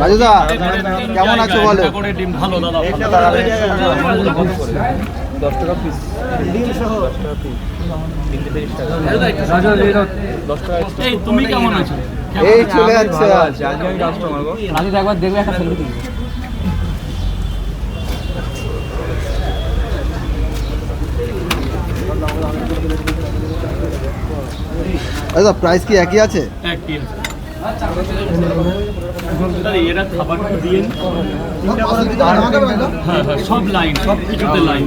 রাজুদা কেমন আছো বলো? একটা করে ডিম ভালো দাদা ভালো। দশ টাকা পিস এই তুমি কেমন আছো? এই চলে যাচ্ছে। আজকে আমি কাস্টমার গো। রাজু একবার দেখবে একটা সেলফি তুলবে। দাদা প্রাইস কি একই আছে? একই আছে। এরা খাবারটা দিয়ে নি। হ্যাঁ হ্যাঁ সব লাইন সব কিছুতে লাইন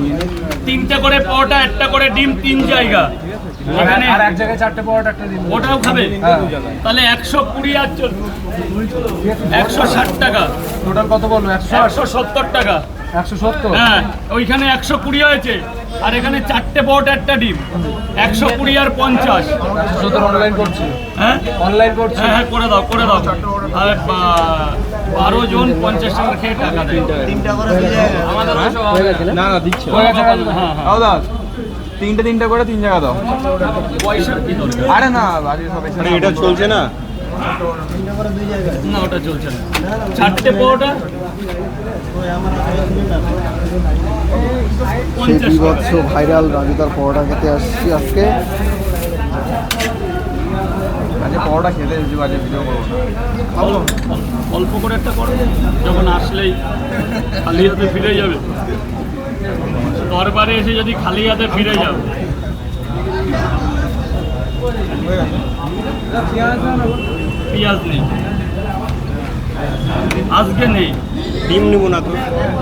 তিনটে করে পরোটা একটা করে ডিম তিন জায়গা। এখানে আর এক জায়গায় চারটে পরোটা একটা দিন ওটাও খাবে? তাহলে একশো কুড়ি আর একশো ষাট টাকা। টোটাল কত বলব একশো সত্তর টাকা। একশো সত্তর? হ্যাঁ ওইখানে একশো কুড়ি হয়েছে। আর এখানে চারটে পরোটা একটা ডিম। একশো কুড়ি আর পঞ্চাশ। অনলাইন করছি। হ্যাঁ? অনলাইন করছি। হ্যাঁ হ্যাঁ করে দাও করে দাও। আর বারো জন পঞ্চাশ টাকা খেয়ে টাকা দেয়। আমাদের হয়ে? গেছে না? না দিচ্ছে হ্যাঁ হ্যাঁ তিনটে তিনটে করে তিন জায়গা দাও। দরকার? আরে না বাড়ির সবাই মানে এটা চলছে না। না ওটা চলছে না। চারটে পরোটা? সেই বিভৎস ভাইরাল রাজুদার পরোটা খেতে আসছি আজকে। আজকে পরোটা খেতে এসেছি বাজে ভিডিও করব অল্প- অল্প করে একটা করো। যখন আসলেই খালি হাতে ফিরে যাবে। দরবারে এসে যদি খালি হাতে ফিরে যাবে পেঁয়াজ নেই। আজকে নেই। ডিম নিবো না তো।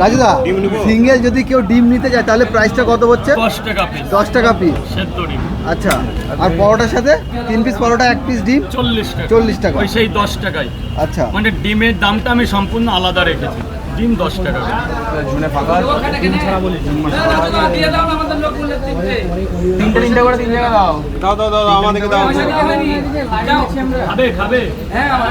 রাজুদা ডিম নিবো? সিঙ্গেল যদি কেউ ডিম নিতে যায় তাহলে প্রাইসটা কত হচ্ছে? দশ টাকা পিস দশ টাকা পিস সেদ্ধ ডিম। আচ্ছা আর পরোটার সাথে তিন পিস পরোটা এক পিস ডিম? চল্লিশ টাকা। চল্লিশ টাকা। ওই সেই দশ টাকাই আচ্ছা। মানে ডিমের দামটা আমি সম্পূর্ণ আলাদা রেখেছি। ডিম দশ টাকা জুনে ফাঁকা ডিম ছাড়া বলি। তিনটে তিনটে করে তিন জায়গা দাও। দাও দাও দাও দাও, আমাদেরকে দাও। খাবে খাবে। দাও।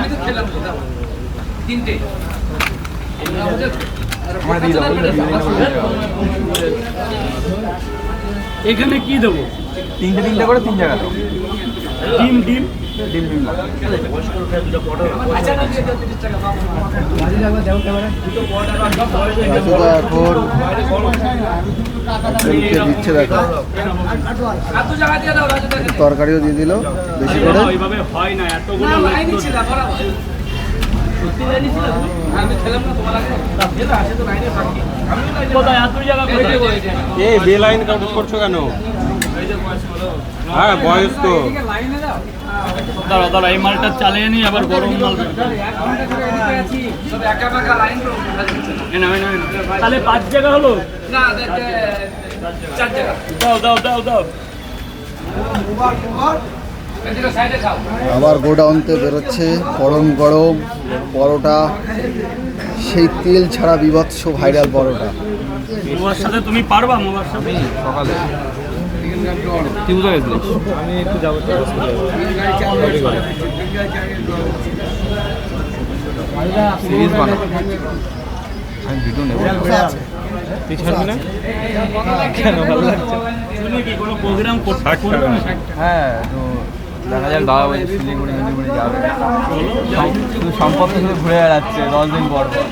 এখানে কি দেবো? তিনটে তিনটে করে তিন জায়গা দাও। ডিম ডিম। তরকারিও দিয়ে দিল বেশি করে না, ওইভাবে হয় না এতগুলো লোক তো- কোথায় এত জায়গা কোথায়? এই বে কাউন্ট করছ কেন হ্যাঁ বয়স তো দাঁড়া দাঁড়া এই মালটা চালিয়ে নি আবার গরম মাল। তাহলে পাঁচ জায়গা হলো? দাও দাও দাও দাও। আবার গোডাউনতে বেরোচ্ছে গরম গরম পরোটা। সেই তেল ছাড়া বিভৎস ভাইরাল পরোটা। মোবার সাথে তুমি পারবা মোবার সাথে? সকালে তুই কোথায় গেছিলি আমি একটু যাব সিরিজ বানাবো আমি ভিডিও নেব। তুই ছাড়বি না? কেন ভালো লাগছে? তুমি কি কোনো প্রোগ্রাম করতে করবে না হ্যাঁ তো দেখা যাক দাদা বলছে শিলিগুড়ি মিলিগুড়ি যাবে। শুধু সম্পত্তি শুধু ঘুরে বেড়াচ্ছে দশ দিন পর পর।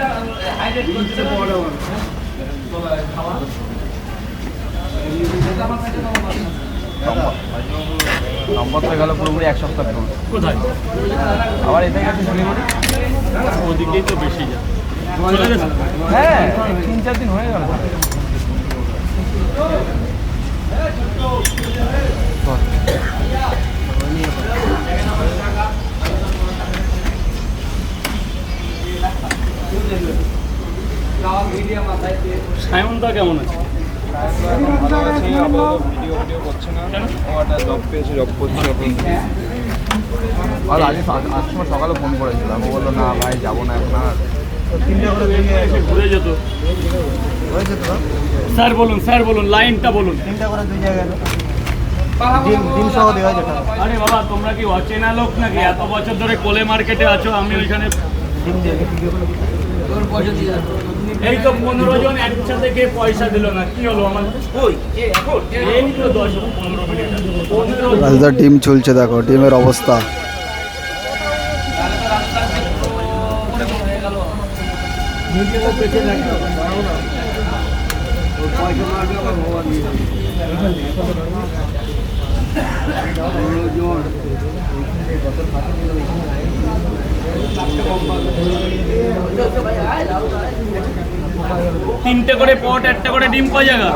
সম্পদ- সম্পদটা গেল পুরোপুরি এক সপ্তাহ কোথায়? আবার এতে গেছে শিলিগুড়ি ওদিকেই তো বেশি যায়। হ্যাঁ তিন চার দিন হয়ে গেল। সায়নদা কেমন আছে? ভালো আছে আপাতত ভিডিও ভিডিও করছে না। ও একটা জব পেয়েছে জব করছে আর আজকে সা- আজকে সময় সকালে ফোন করেছিলাম। ও বলল না ভাই যাব না এখন আর। এসে ঘুরে যেত। স্যার বলুন স্যার বলুন লাইনটা বলুন। আরে বাবা তোমরা কি অচেনা লোক নাকি? এত বছর ধরে কোলে মার্কেটে আছো আমি ওইখানে এই তো পনেরো জন একসাথে পয়সা দিল না? কি হলো আমার? টিম চলছে দেখো টিমের অবস্থা। তিনটে করে পট একটা করে ডিম কয় জায়গা?